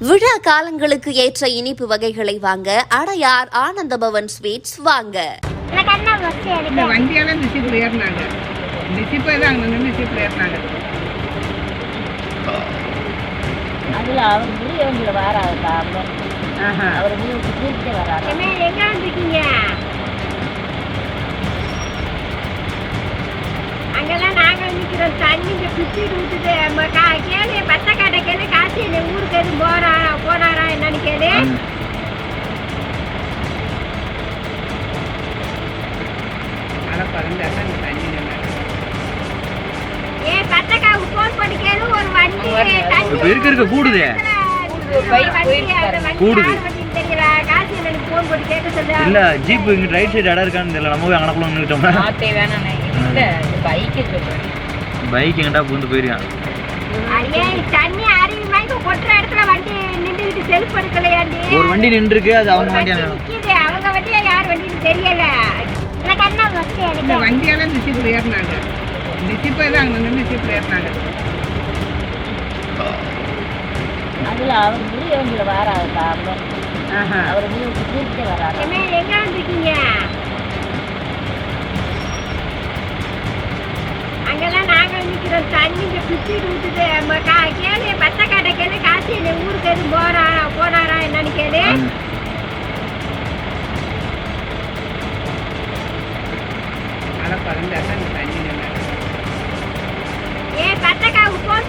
விழா காலங்களுக்கு ஏற்ற இனிப்பு வகைகளை வாங்க அடையார் ஆனந்தபவன் ஸ்வீட்ஸ் வாங்க. எனக்கு அண்ணா பஸ் இந்த எடுக்க. வண்டியால இந்த ஜீப்பில் ஏறினாங்க. இந்த ஜீப்பை தான் அங்கே நின்று ஜீப்பில் ஏறினாங்க. அதில் அவர் முடியவங்களை வராதுக்கா ஆஹா. அவர் முடிவு தீர்த்து வராது என்ன எங்க வந்திருக்கீங்க? அங்கதான் நாங்க நிக்கிறோம். தண்ணி பிச்சு ஊத்துது நம்ம கா- கேளு பச்சை காட்டை காசு என்ன ஊருக்கு எதுவும் போறாரா போனாரா என்னன்னு கேளு. இந்த ஏ பச்சைக்காவுக்கு போன் பண்ணி கேளு ஒரு வண்டி தண்ணி இப்ப இருக்க இருக்க கூடுதே. கூடுது. இல்ல ஜீப் இங்க ரைட் சைடு இடம் இருக்கான்னு தெரியல. நம்ம போய் அங்கனக்குள்ள நின்றுட்டோம்னா பைக் எங்கிட்ட பூந்து போயிருக்கான். அடியே தண்ணி அருவி மாதிரி கொட்டுற இடத்துல வண்டி நின்றுக்கிட்டு செல்ஃப் எடுக்கலையாண்டி? ஒரு வண்டி நின்றுருக்கு அது அவங்க வண்டி அவங்க வண்டியா யார் வண்டின்னு தெரியல. எனக்கு அண்ணா பஸ் இந்த வண்டியால இந்த ஜீப்பில் ஏறினாங்க இந்த ஜீப்பை தான் அங்கே நின்று ஜீப்பில் ஏறினாங்க அதில் அவர் முடியவங்களை வராதுக்கா ஆஹா. அவர் முடிவு தீர்த்து வராது என்ன எங்க வந்திருக்கீங்க? எதுவும் போறாரா போனாரா என்னன்னு கேளு. ஏ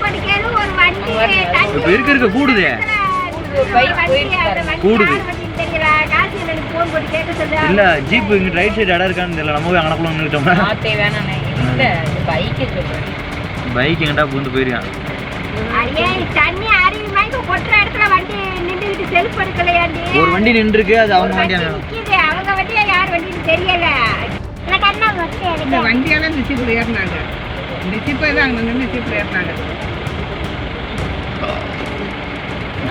பண்ணி ஒரு வண்டி தண்ணி இருக்க இருக்க கூடுதே. கூடுது. தெரியல. காசு எனக்கு போன் பண்ணி கேட்க சொல்லு. இல்ல ஜீப் இங்க ரைட் சைடு இடம் இருக்கான்னு தெரியல. நம்ம போய் மாத்தே வேணாண்ணே. இல்லை பைக் எங்கிட்ட பூந்து போயிருக்கான். அடியே தண்ணி அருவி மாதிரி கொட்டுற இடத்துல வண்டி நின்றுக்கிட்டு செல்ஃப் எடுக்கலையாண்டி? ஒரு வண்டி நின்றுருக்கு அது அவங்க வண்டி வண்டியா நிக்குது. அவங்க வண்டியா யார் வண்டின்னு தெரியல. எனக்கு அண்ணா பஸ் இந்த வண்டியால ஜீப்பில் ஏறினாங்க. ஜீப்பை தான் அங்கே நின்று ஜீப்பில் ஏறினாங்க.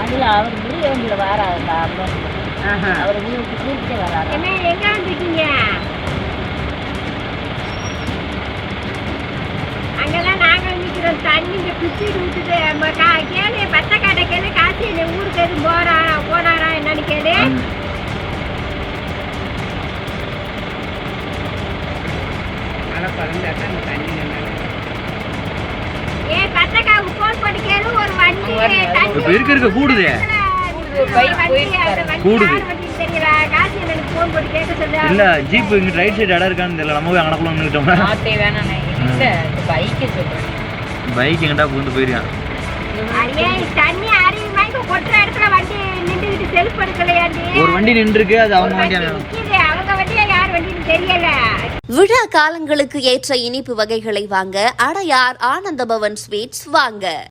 அதில் அவர் வராதுக்கா ஆஹா. அவர் முடிவு தீர்த்து வராது என்ன எங்க வந்திருக்கீங்க? அங்கதான் நாங்க நிக்கிறோம். தண்ணி இங்க பிச்சு கா- கேளு. இப்ப இருக்க இருக்க கூடுதே. பைக் இல்ல ஜீப் இங்க ரைட் சைடு இடம் இருக்கான்னு தெரியல. நம்ம போய் அங்கனக்குள்ள இல்லை பைக் போயிருக்கான். நின்றுக்கிட்டு செல்ஃப் எடுக்கலையாண்டி ஒரு வண்டி நின்றுருக்கு அது அவங்க வண்டி வண்டியா விழா காலங்களுக்கு ஏற்ற இனிப்பு வகைகளை வாங்க அடையார் ஆனந்தபவன் ஸ்வீட்ஸ் வாங்க.